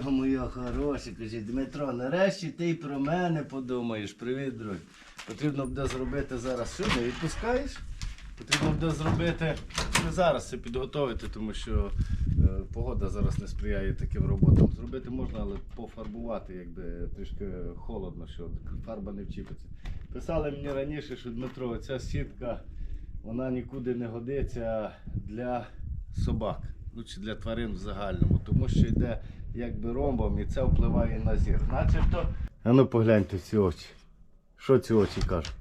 що моє хороше, каже, Дмитро, нарешті ти й про мене подумаєш. Привіт, друг. Потрібно буде зробити зараз. Що, не відпускаєш? Потрібно буде зробити не зараз це підготовити, тому що е, погода зараз не сприяє таким роботам. Зробити можна, але пофарбувати, якби трішки холодно, що фарба не вчіпиться. Писали мені раніше, що Дмитро, ця сітка вона нікуди не годиться для собак, ну чи для тварин в загальному, тому що йде якби ромбом і це впливає на зір. Начебто. А ну погляньте ці очі. Що ці очі кажуть?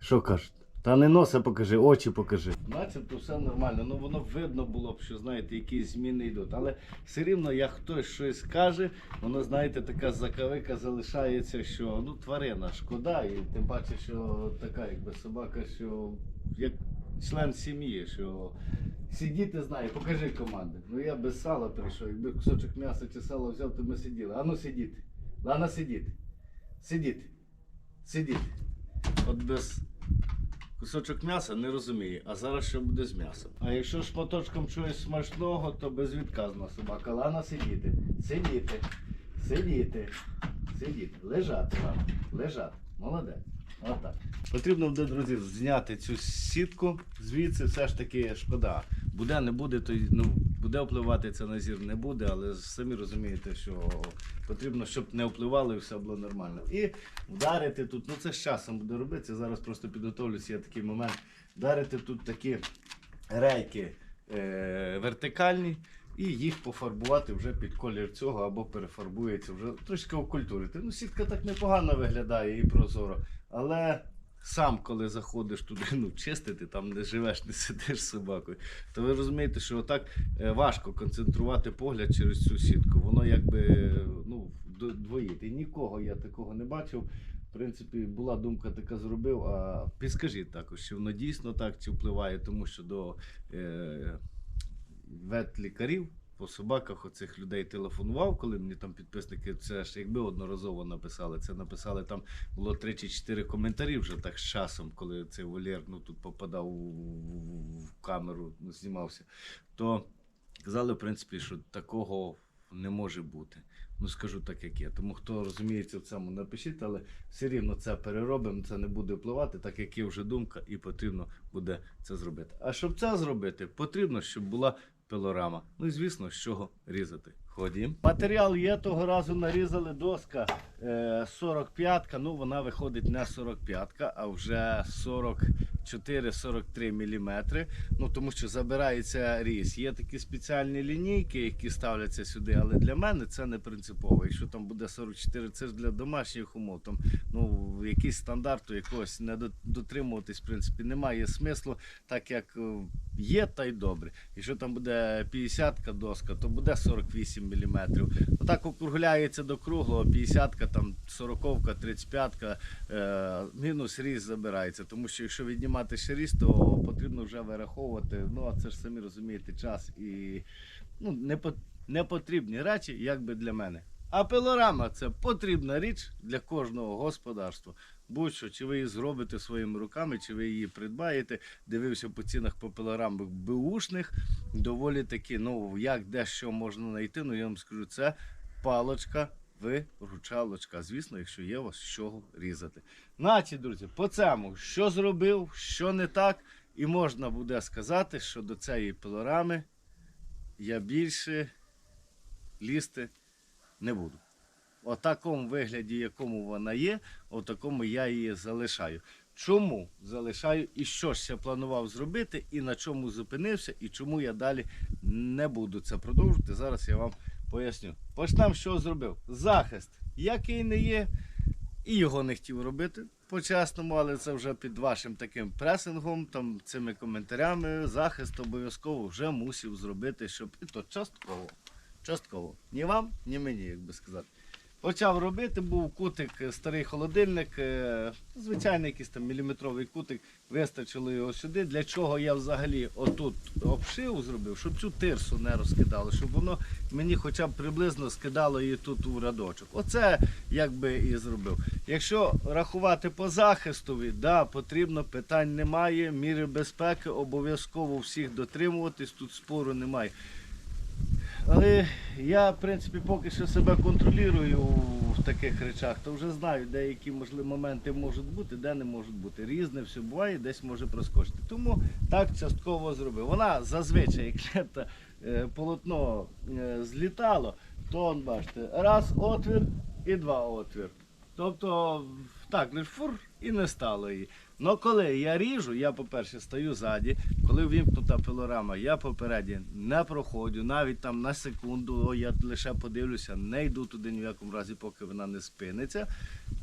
Що кажуть? Та не носа покажи, очі покажи. Начебто все нормально. Ну воно видно було б, що знаєте, якісь зміни йдуть. Але все рівно, як хтось щось каже, воно, знаєте, така закавика залишається, що ну тварина шкода, і тим паче, що така якби собака, що як член сім'ї, що сидіти знає, покажи команди. Ну я без сала прийшов, якби кусочок м'яса чи сала взяв, то ми сиділи. Ану сидіти. Лана сидіти. Сидіти. Сидіти. От без кусочок м'яса не розуміє, а зараз що буде з м'ясом. А якщо шматочком чогось смачного, то безвідказна собака. Лана сидіти. Сидіти. Сидіти. Сидіти. Лежати, Лана. Лежати. Молодець. Отак. Потрібно буде, друзі, зняти цю сітку. Звідси все ж таки шкода. Буде, не буде, то ну, буде впливати це на зір, не буде, але самі розумієте, що потрібно, щоб не впливало і все було нормально. І вдарити тут, ну це з часом буде робитися. Зараз просто підготовлюся, є такий момент. Вдарити тут такі рейки е, вертикальні. І їх пофарбувати вже під колір цього або перефарбується вже трошки окультурити. Ну, сітка так непогано виглядає і прозоро. Але сам, коли заходиш туди, ну, чистити, там не живеш, не сидиш з собакою, то ви розумієте, що отак е, важко концентрувати погляд через цю сітку. Воно якби ну, двоїть. І нікого я такого не бачив. В принципі, була думка така зробив. А підскажіть також, чи воно дійсно так чи впливає, тому що до е, ветлікарів по собаках оцих людей телефонував, коли мені там підписники, це ж якби одноразово написали. Це написали там було 3 чи 4 коментарі вже так з часом, коли цей вольєр ну, тут попадав у, в- в камеру, ну, знімався. То казали, в принципі, що такого не може бути. Ну, скажу так, як є. Тому хто розуміється в цьому, напишіть, але все рівно це переробимо, це не буде впливати, так як є вже думка, і потрібно буде це зробити. А щоб це зробити, потрібно, щоб була пилорама. Ну і звісно, з чого різати. Ходім. Матеріал є, того разу нарізали доска е, 45-ка, ну вона виходить не 45-ка, а вже 44-43 мм. Ну тому що забирається різ. Є такі спеціальні лінійки, які ставляться сюди, але для мене це не принципово. Якщо там буде 44, це ж для домашніх умов. Там ну якийсь стандарту якогось не дотримуватись, в принципі, немає смислу, так як е, є, та й добре. Якщо там буде 50-ка доска, то буде 48 мм. Отак округляється до круглого, 50-ка, там 40-ка, 35-ка, е, мінус різ забирається. Тому що якщо віднімати ще різ, то потрібно вже вираховувати. Ну, а це ж самі розумієте, час і ну, не, по- не потрібні речі, як би для мене. А пилорама це потрібна річ для кожного господарства. Будь-що, чи ви її зробите своїми руками, чи ви її придбаєте. Дивився по цінах по пилорамах беушних. Доволі таки, ну як де що можна знайти. Ну я вам скажу, це палочка, виручалочка. Звісно, якщо є у вас чого різати. Значить, друзі, по цьому, що зробив, що не так, і можна буде сказати, що до цієї пилорами я більше лізти не буду. У такому вигляді, якому вона є, у такому я її залишаю. Чому залишаю і що ж я планував зробити, і на чому зупинився, і чому я далі не буду це продовжувати. Зараз я вам поясню. Почнемо, що зробив. Захист, який не є, і його не хотів робити по-чесному, але це вже під вашим таким пресингом, там цими коментарями. Захист обов'язково вже мусив зробити, щоб і то частково. Частково. Ні вам, ні мені, як би сказати. Почав робити, був кутик, е, старий холодильник, е, звичайний якийсь там міліметровий кутик, вистачило його сюди. Для чого я взагалі отут обшив зробив, щоб цю тирсу не розкидало, щоб воно мені хоча б приблизно скидало її тут у рядочок. Оце як би і зробив. Якщо рахувати по захистові, да, потрібно, питань немає. Міри безпеки обов'язково всіх дотримуватись, тут спору немає. Але я, в принципі, поки що себе контролюю в таких речах, то вже знаю, деякі можливі моменти можуть бути, де не можуть бути. Різне все буває, десь може проскочити. Тому так частково зробив. Вона зазвичай, якщо це полотно е, злітало, то он, бачите, раз отвір і два отвір. Тобто так, лиш фур і не стало її. Ну коли я ріжу, я, по-перше, стою ззаді, коли вимкнута пилорама, я попереді не проходжу, навіть там на секунду, я лише подивлюся, не йду туди ні в якому разі, поки вона не спиниться.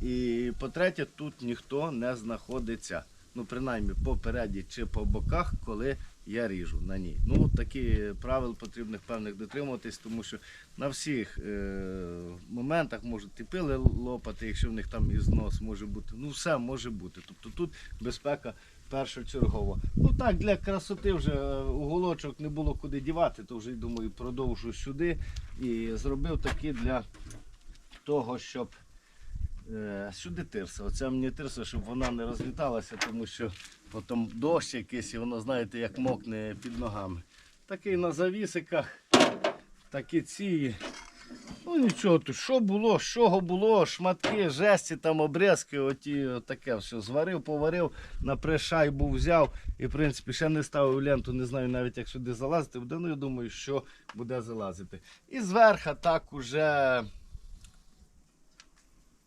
І по-третє, тут ніхто не знаходиться. Ну, принаймні попереді чи по боках, коли я ріжу на ній. Ну, такі правил потрібних певних дотримуватись, тому що на всіх е- моментах можуть і пили лопати, якщо в них там і знос може бути. Ну, все може бути. Тобто тут безпека першочергова. Ну так, для красоти вже е, уголочок не було куди дівати, то вже думаю, продовжу сюди. І зробив такі для того, щоб сюди тирса. Оце мені тирса, щоб вона не розліталася, тому що потім дощ якийсь і воно, знаєте, як мокне під ногами. Такий на завісиках, такі ці. Ну нічого тут, що було, з чого було, шматки, жесті, там обрізки, оті, таке все зварив, поварив, на пришайбу взяв і, в принципі, ще не ставив ленту, не знаю навіть як сюди залазити, буде, ну я думаю, що буде залазити. І зверху так уже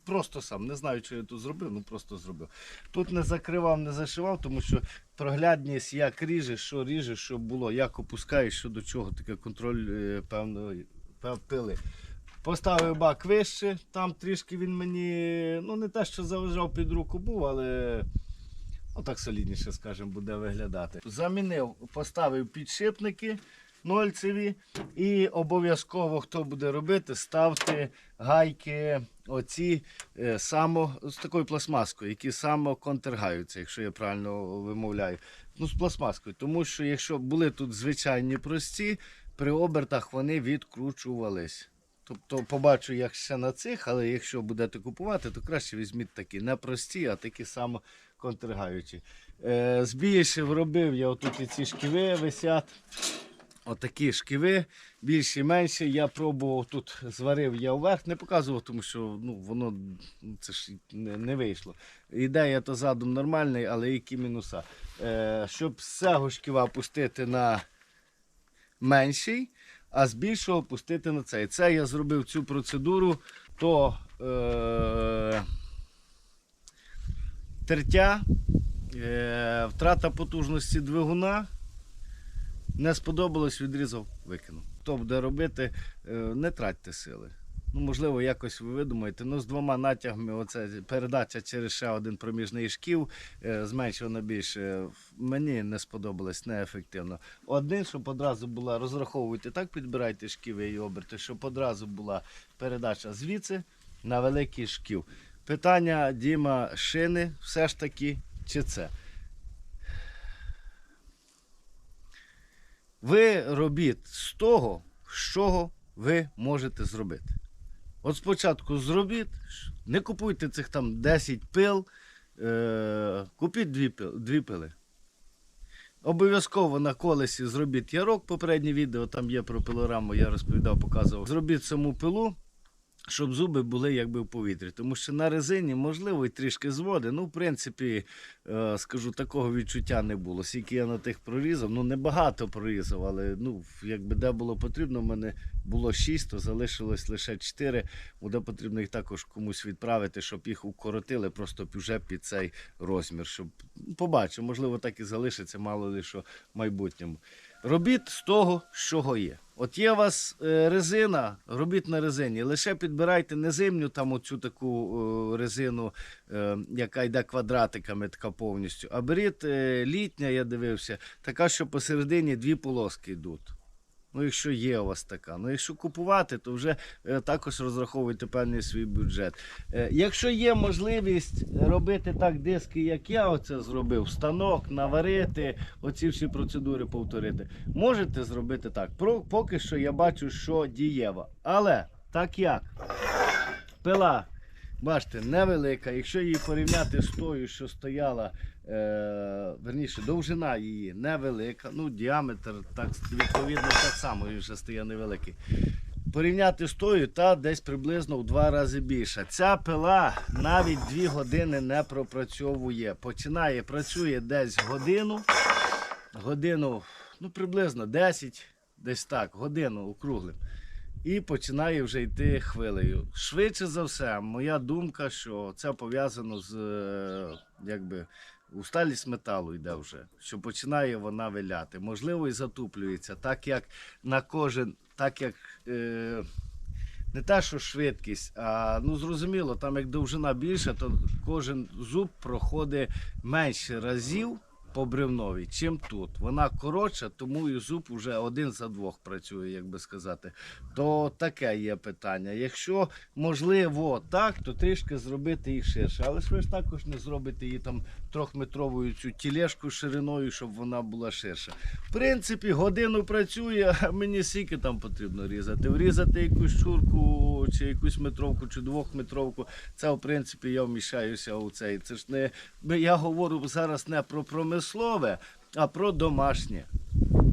просто сам, не знаю, що я тут зробив, ну просто зробив. Тут не закривав, не зашивав, тому що проглядність, як ріжеш, що ріжеш, що було, як опускаєш, що до чого, таке контроль е, певної пев- пили. Поставив бак вище, там трішки він мені, ну не те, що заважав під руку був, але ну, так солідніше, скажімо, буде виглядати. Замінив, поставив підшипники нольцеві і обов'язково, хто буде робити, ставте гайки оці е, само з такою пластмаскою, які самоконтергаються, якщо я правильно вимовляю. Ну, з пластмаскою. Тому що якщо були тут звичайні прості, при обертах вони відкручувались. Тобто побачу, як ще на цих, але якщо будете купувати, то краще візьміть такі не прості, а такі самоконтергаючі. Е, збільшив, робив я отут і ці шківи висять. Отакі шківи, більші, менші. Я пробував тут, зварив я вверх, не показував, тому що ну, воно це ж не, не вийшло. Ідея то задум нормальний, але які мінуса. Е, щоб з цього шківа пустити на менший, а з більшого пустити на цей. Це я зробив цю процедуру, то е, тертя, е, втрата потужності двигуна. Не сподобалось, відрізав, викинув. Хто буде робити, е, не тратьте сили. Ну, можливо, якось ви видумаєте. Ну, з двома натягами, оце передача через ще один проміжний шків, е, зменшив на більше. Мені не сподобалось неефективно. Один, щоб одразу була, розраховуйте так, підбирайте шківи і оберти, щоб одразу була передача звідси на великий шків. Питання Діма шини, все ж таки, чи це? Ви робіть з того, з чого ви можете зробити. От спочатку зробіть, не купуйте цих там 10 пил, е, купіть дві, дві пили. Обов'язково на колесі зробіть ярок. Попереднє відео там є про пилораму, я розповідав, показував. Зробіть саму пилу, щоб зуби були якби в повітрі. Тому що на резині, можливо, і трішки зводи. Ну, в принципі, е, скажу, такого відчуття не було. Скільки я на тих прорізав, ну небагато прорізав, але ну, якби де було потрібно, в мене було 6, то залишилось лише 4. Буде потрібно їх також комусь відправити, щоб їх укоротили просто вже під цей розмір. Щоб ну, побачимо, можливо, так і залишиться, мало ли що в майбутньому. Робіть з того, що є. От є у вас е, резина, робіть на резині. Лише підбирайте не зимню там оцю таку е, резину, е, яка йде квадратиками, така повністю. А беріть літня, я дивився, така, що посередині дві полоски йдуть. Ну, якщо є у вас така. Ну, якщо купувати, то вже е, також розраховуйте певний свій бюджет. Е, якщо є можливість робити так диски, як я оце зробив, станок, наварити, оці всі процедури повторити, можете зробити так. Поки що я бачу, що дієво. Але так як пила Бачите, невелика. Якщо її порівняти з тою, що стояла, верніше, довжина її невелика, ну діаметр так, відповідно так само він вже стає невеликий. Порівняти з тою, та десь приблизно в два рази більша. Ця пила навіть дві години не пропрацьовує. Починає, працює десь годину, годину, ну приблизно 10, десь так, годину округлим. І починає вже йти хвилею. Швидше за все, моя думка, що це пов'язано з е, якби. Усталість металу йде вже, що починає вона виляти. Можливо, і затуплюється, так як на кожен, так як е, не те, що швидкість, а ну зрозуміло, там як довжина більша, то кожен зуб проходить менше разів по бревновій, чим тут. Вона коротша, тому і зуб вже один за двох працює, як би сказати. То таке є питання. Якщо можливо так, то трішки зробити їх ширше. Але ж ви ж також не зробите її там трьохметровою цю тілешку шириною, щоб вона була ширша. В принципі, годину працює, а мені скільки там потрібно різати. Врізати якусь чурку, чи якусь метровку, чи двохметровку. Це, в принципі, я вміщаюся у цей. Це ж не я говорю зараз не про промислове, а про домашнє.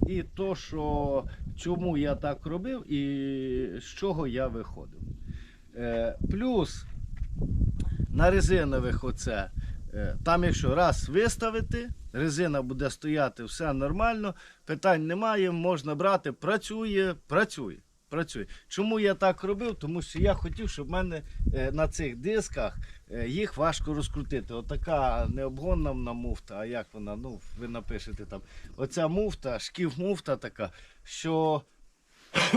І то, що чому я так робив і з чого я виходив. Е, плюс на резинових оце. Е, Там, якщо раз виставити, резина буде стояти, все нормально, питань немає, можна брати, працює, працює. Працює. Чому я так робив? Тому що я хотів, щоб в мене е, на цих дисках е, їх важко розкрутити. Отака необгонна муфта, а як вона? Ну, ви напишете там. Оця муфта, шків муфта така, що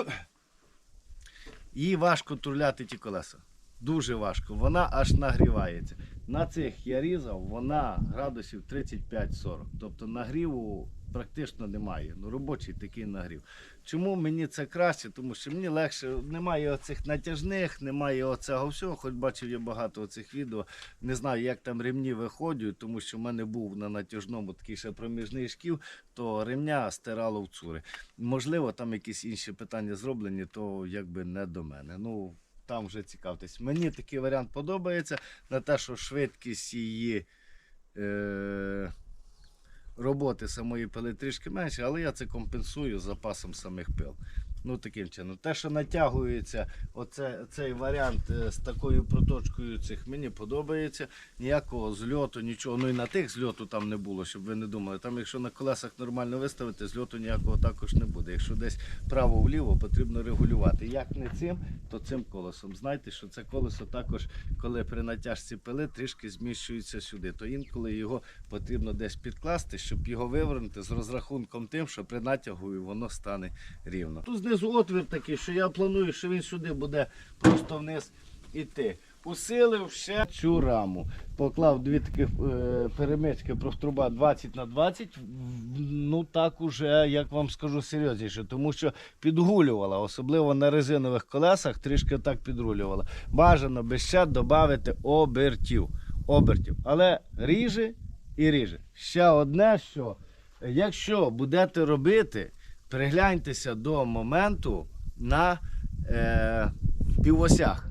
їй важко турляти ті колеса. Дуже важко. Вона аж нагрівається. На цих я різав, вона градусів 35-40. Тобто нагріву практично немає. Ну, робочий такий нагрів. Чому мені це краще? Тому що мені легше, немає оцих натяжних, немає оцього всього. Хоч бачив я багато оцих відео. Не знаю, як там ремні виходять, тому що в мене був на натяжному такий ще проміжний шків, то ремня стирало в цури. Можливо, там якісь інші питання зроблені, то якби не до мене. Ну, там вже цікавтесь. Мені такий варіант подобається на те, що швидкість її. Е- роботи самої пили трішки менше, але я це компенсую запасом самих пил. Ну, таким чином. Те, що натягується, оце, цей варіант е, з такою проточкою цих мені подобається. Ніякого зльоту, нічого. Ну і на тих зльоту там не було, щоб ви не думали. Там, якщо на колесах нормально виставити, зльоту ніякого також не буде. Якщо десь право-вліво, потрібно регулювати. Як не цим, то цим колесом. Знайте, що це колесо також, коли при натяжці пили, трішки зміщується сюди. То інколи його потрібно десь підкласти, щоб його вивернути з розрахунком тим, що при натягу воно стане рівно. Тут знизу отвір такий, що я планую, що він сюди буде просто вниз іти. Усилив ще цю раму. Поклав дві таких е, перемички профтруба 20 на 20. Ну так уже, як вам скажу, серйозніше, тому що підгулювала, особливо на резинових колесах, трішки так підрулювала. Бажано би ще додати обертів. обертів. Але ріже і ріже. Ще одне, що якщо будете робити, пригляньтеся до моменту на е, півосях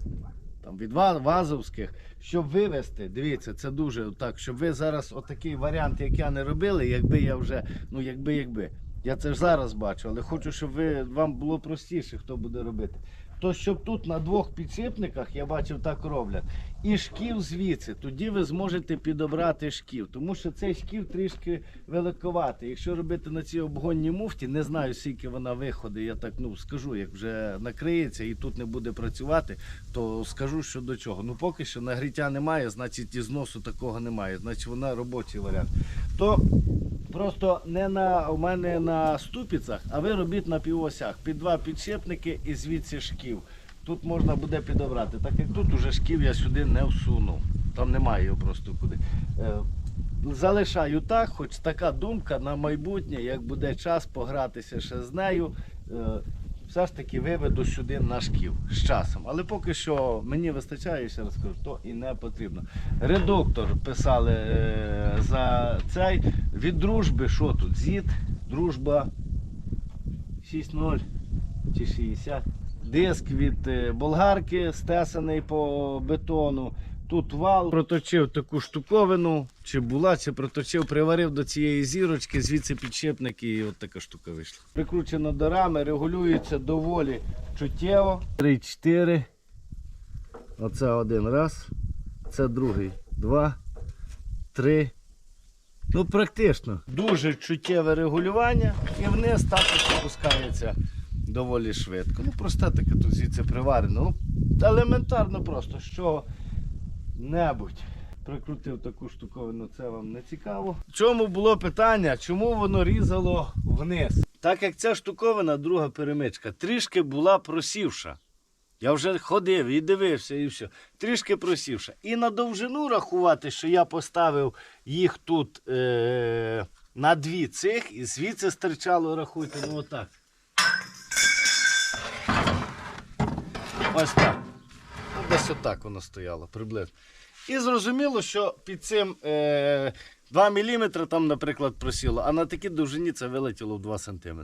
там, від вазовських, щоб вивести, дивіться, це дуже так, щоб ви зараз отакий варіант, як я не робили, якби я вже, ну якби, якби. Я це ж зараз бачу, але хочу, щоб ви, вам було простіше, хто буде робити. То щоб тут на двох підшипниках, я бачив, так роблять, і шків звідси, тоді ви зможете підобрати шків. Тому що цей шків трішки великоватий. Якщо робити на цій обгонній муфті, не знаю, скільки вона виходить, я так ну скажу, як вже накриється і тут не буде працювати, то скажу, що до чого. Ну поки що нагріття немає, значить і зносу такого немає. Значить вона робочий варіант. То просто не на у мене на ступицях, а ви робіть на півосях. Під два підшипники і звідси шків. Тут можна буде підобрати. Так як тут уже шків я сюди не всунув. Там немає його просто куди. Е, Залишаю так, хоч така думка на майбутнє, як буде час погратися ще з нею. Все ж таки виведу сюди на шків з часом. Але поки що мені вистачає, ще раз кажу, то і не потрібно. Редуктор писали е, за цей. Від дружби, що тут? Зід, дружба 6.0 чи 60. диск від е, болгарки, стесаний по бетону. Тут вал проточив таку штуковину, чи була, чи проточив, приварив до цієї зірочки, звідси підшипник і от така штука вийшла. Прикручено до рами, регулюється доволі чуттєво. 3-4. Оце один раз. Це другий. Два, три. Ну, практично. Дуже чуттєве регулювання і вниз також опускається доволі швидко. Ну, просте таке тут звідси приварено. Ну, елементарно просто, що небудь. Прикрутив таку штуковину, це вам не цікаво. В чому було питання, чому воно різало вниз? Так як ця штуковина, друга перемичка, трішки була просівша. Я вже ходив і дивився, і все. Трішки просівша. І на довжину рахувати, що я поставив їх тут е- на дві цих, і звідси стирчало, рахуйте, ну отак. Ось так. Десь отак воно стояло приблизно. І зрозуміло, що під цим е, 2 мм там, наприклад, просіло, а на такій довжині це вилетіло в 2 см.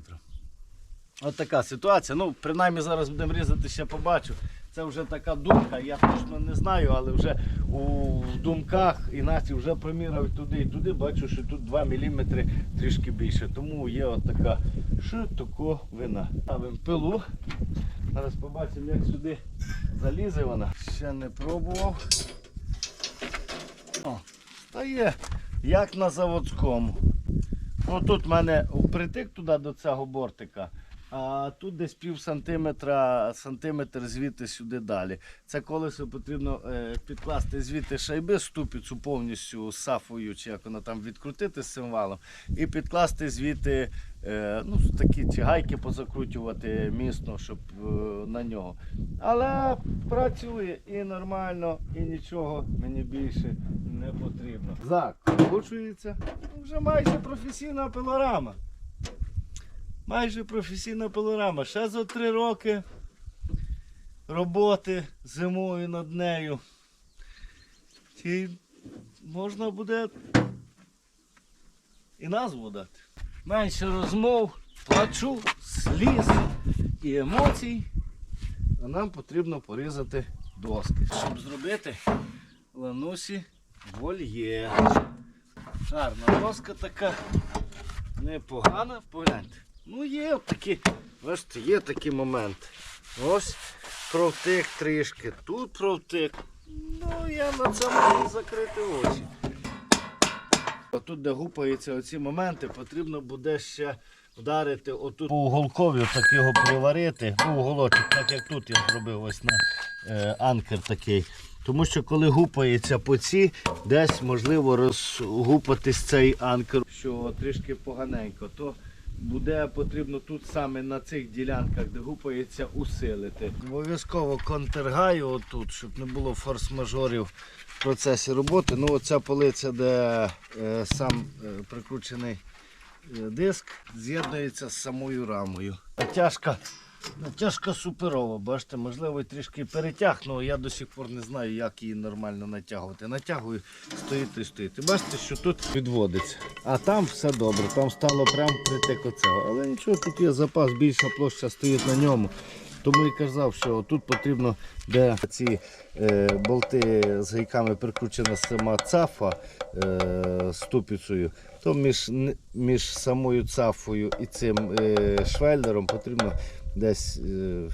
От така ситуація. Ну, принаймні зараз будемо різати, ще побачу. Це вже така думка, я точно не знаю, але вже у думках Інасі вже проміряв і туди і туди, бачу, що тут 2 мм трішки більше. Тому є от така штуковина. Ставимо пилу. Зараз побачимо, як сюди залізе вона. Ще не пробував. О, стає як на заводському. Ну, тут в мене впритик туди до цього бортика, а тут десь пів сантиметра, сантиметр звідти сюди далі. Це колесо потрібно е, підкласти звідти шайби ступицю повністю сафою, чи як вона там відкрутити з цим валом, і підкласти звідти е, ну, такі чи гайки позакручувати міцно, щоб е, на нього. Але працює і нормально, і нічого мені більше не потрібно. Закручується. Вже майже професійна пилорама. Майже професійна пилорама. Ще за три роки роботи зимою над нею. І можна буде і назву дати. Менше розмов, плачу, сліз і емоцій. А нам потрібно порізати доски. Щоб зробити ланусі вольєр. Гарна доска така непогана, погляньте. Ну є такі, бачите, є такі моменти. Ось провтик трішки, тут провтик. Ну я на це можу закрити очі. Тут, де гупаються оці моменти, потрібно буде ще вдарити отут по уголкові, так його приварити, ну, уголочок, так як тут я зробив ось на е, анкер такий. Тому що коли гупається по ці, десь можливо розгупатись цей анкер, що трішки поганенько, то буде потрібно тут саме на цих ділянках, де гупається, усилити. Обов'язково контергаю отут, щоб не було форс-мажорів в процесі роботи. Ну оця полиця, де е, сам е, прикручений е, диск, з'єднується з самою рамою. Натяжка, натяжка суперова, бачите, можливо, трішки перетягну, я до сих пор не знаю, як її нормально натягувати. Натягую, стоїть і стоїть. Бачите, що тут відводиться. А там все добре, там стало прямо притик оцього. Але нічого, тут є запас, більша площа стоїть на ньому. Тому і казав, що тут потрібно, де ці е, болти з гайками прикручена сама цафа е, з тупицею, то між, між самою цафою і цим е, швеллером потрібно десь е,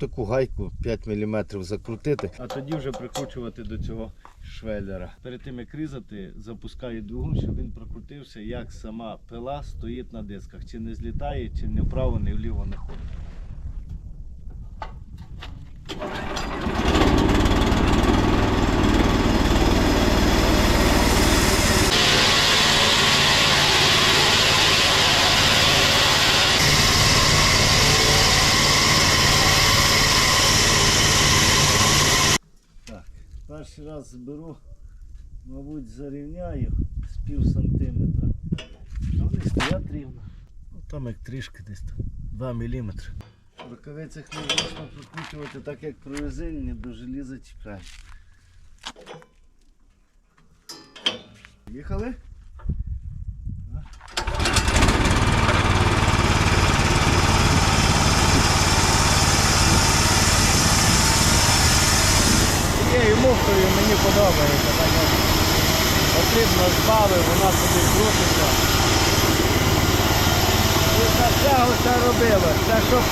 таку гайку 5 мм закрутити, а тоді вже прикручувати до цього швеллера. Перед тим як різати, запускаю двигун, щоб він прокрутився, як сама пила стоїть на дисках. Чи не злітає, чи не вправо, не вліво не ходить. Так, перший раз зберу, мабуть, зарівняю з пів сантиметра. А вони стоять рівно. Ну, там як трішки десь там 2 мм. В рукавицях не можна прокручувати, так, як прорезинені, до желіза чекає. Їхали? муфтою мені подобається. Так як потрібно збавив, вона собі крутиться. І за цього все робили. Це щоб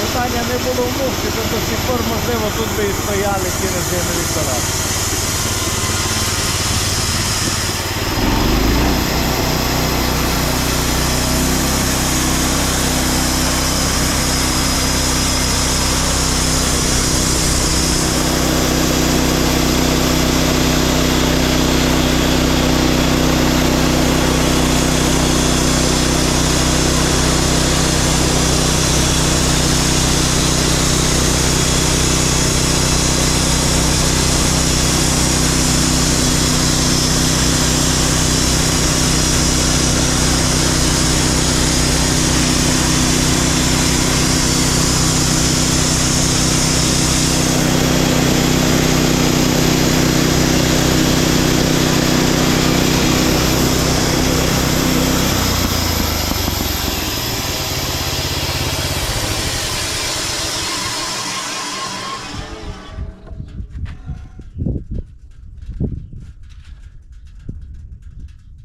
питання не було в муфті, то до сих пор можливо тут би і стояли ті резинові колеса.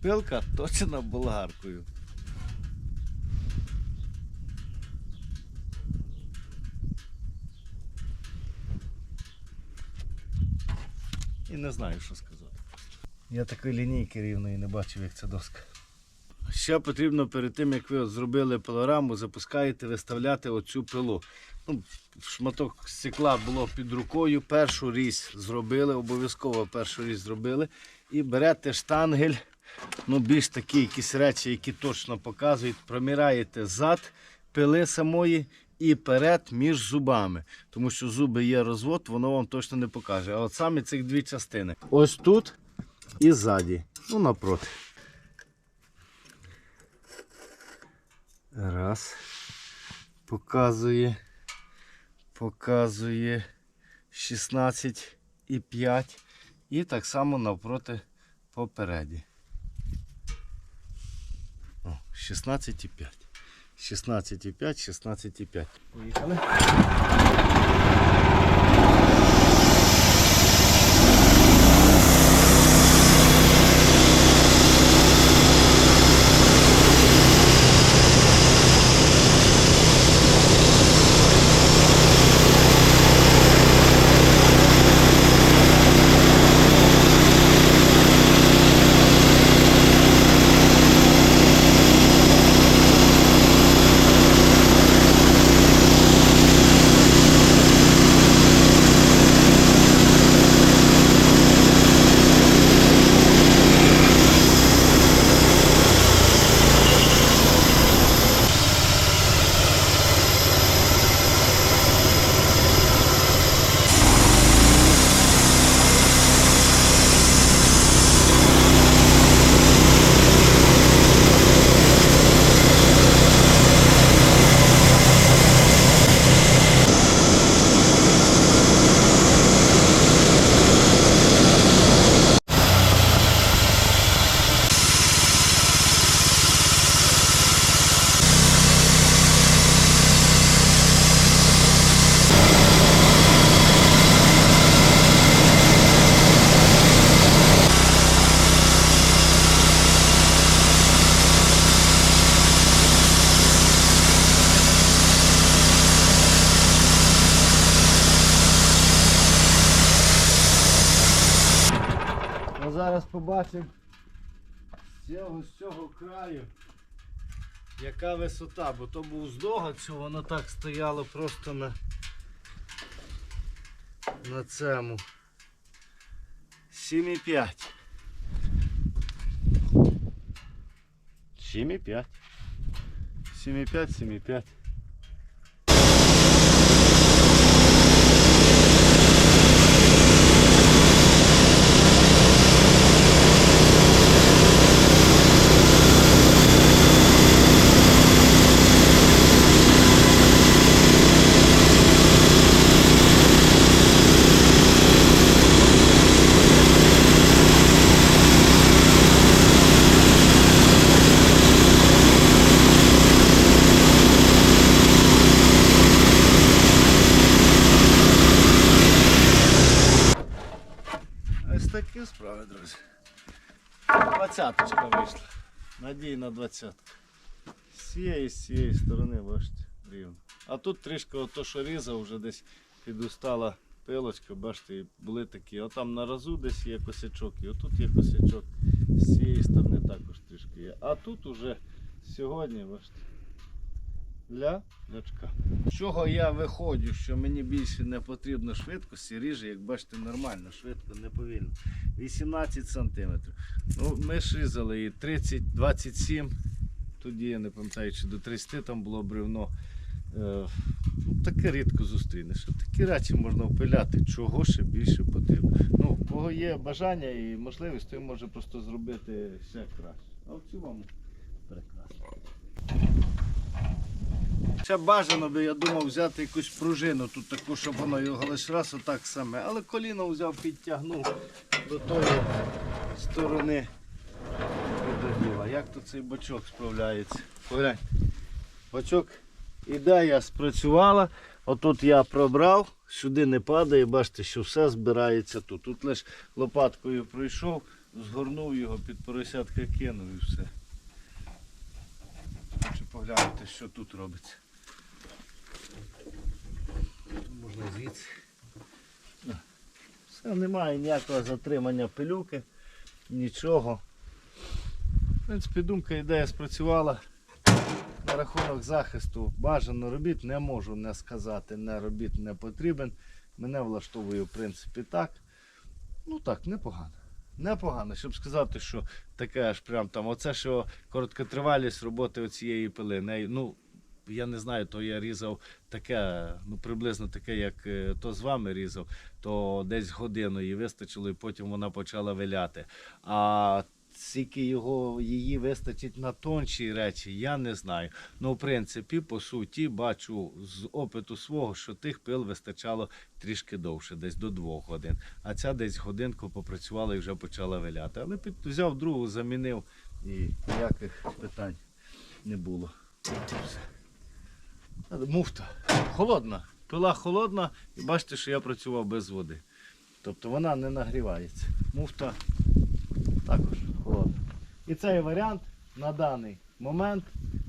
Пилка точена болгаркою. І не знаю, що сказати. Я такої лінійки рівної не бачив, як ця доска. Ще потрібно перед тим, як ви зробили пилораму, запускаєте виставляти оцю пилу. Ну, шматок стекла було під рукою, першу різь зробили, обов'язково першу різь зробили. І берете штангель, ну більш такі якісь речі, які точно показують, проміраєте зад пили самої і перед між зубами. Тому що зуби є розвод, воно вам точно не покаже. А от саме цих дві частини. Ось тут і ззаді. Ну, напроти. Раз. Показує. Показує 16 і 5. І так само навпроти попереді. О, 16 і 5. 16 і 5, 16 і 5. Поїхали. Зараз побачимо з цього, з цього краю, яка висота, бо то був здогад, що воно так стояло просто на, на цьому. 7,5. 7,5. 7,5, 7,5. Двадцяточка вийшла. Надійна двадцятка. З цієї, з цієї сторони, бачите, рівно. А тут трішки ото, що різав, вже десь підустала пилочка, бачите, і були такі. Отам на разу десь є косячок, і отут є косячок. З цієї сторони також трішки є. А тут уже сьогодні, бачите, для лячка. З чого я виходжу, що мені більше не потрібно швидкості, ріже, як бачите, нормально, швидко, не повільно. 18 см. Ну, ми ж різали і 30, 27, тоді я не пам'ятаю, чи до 30 там було бревно. Е, ну, таке рідко зустрінеш. Такі речі можна впиляти, чого ще більше потрібно. Ну, у кого є бажання і можливість, той може просто зробити ще краще. А в цілому прекрасно. Ще бажано би, я думав, взяти якусь пружину, тут таку, щоб воно його лише раз отак саме. Але коліно взяв, підтягнув до тої сторони. Як тут цей бачок справляється? Поглянь. Бачок, ідея спрацювала. Отут я пробрав, сюди не падає, бачите, що все збирається тут. Тут лише лопаткою пройшов, згорнув його, під поросятка кинув і все. Хочу поглянути, що тут робиться. Можна звідси. Все, немає ніякого затримання пилюки, нічого. В принципі, думка, ідея спрацювала. На рахунок захисту бажано робіт, не можу не сказати, не робіт не потрібен. Мене влаштовує в принципі так. Ну так, непогано. Непогано, щоб сказати, що таке аж прям там. Оце що короткотривалість роботи оцієї пили. Ну, я не знаю, то я різав таке, ну приблизно таке, як е, то з вами різав, то десь годину їй вистачило, і потім вона почала виляти. А скільки його її вистачить на тонші речі, я не знаю. Ну, в принципі, по суті, бачу з опиту свого, що тих пил вистачало трішки довше, десь до двох годин. А ця десь годинку попрацювала і вже почала виляти. Але під, взяв другу, замінив і ніяких питань не було. Все. Муфта холодна. Пила холодна, і бачите, що я працював без води. Тобто вона не нагрівається. Муфта також холодна. І цей варіант на даний момент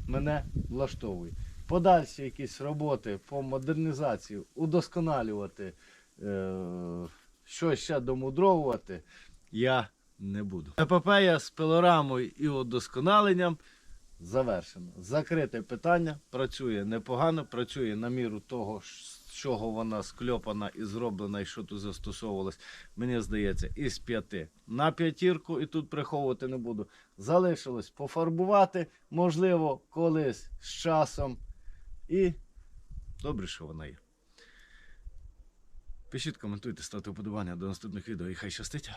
мене влаштовує. Подальші якісь роботи по модернізації, удосконалювати, е- щось ще домудровувати я не буду. Епопея з пилорамою і удосконаленням завершено. Закрите питання, працює непогано, працює на міру того, з чого вона скльопана і зроблена, і що тут застосовувалось. Мені здається, із п'яти на п'ятірку, і тут приховувати не буду. Залишилось пофарбувати, можливо, колись з часом. І добре, що вона є. Пишіть, коментуйте, ставте вподобання до наступних відео і хай щастить.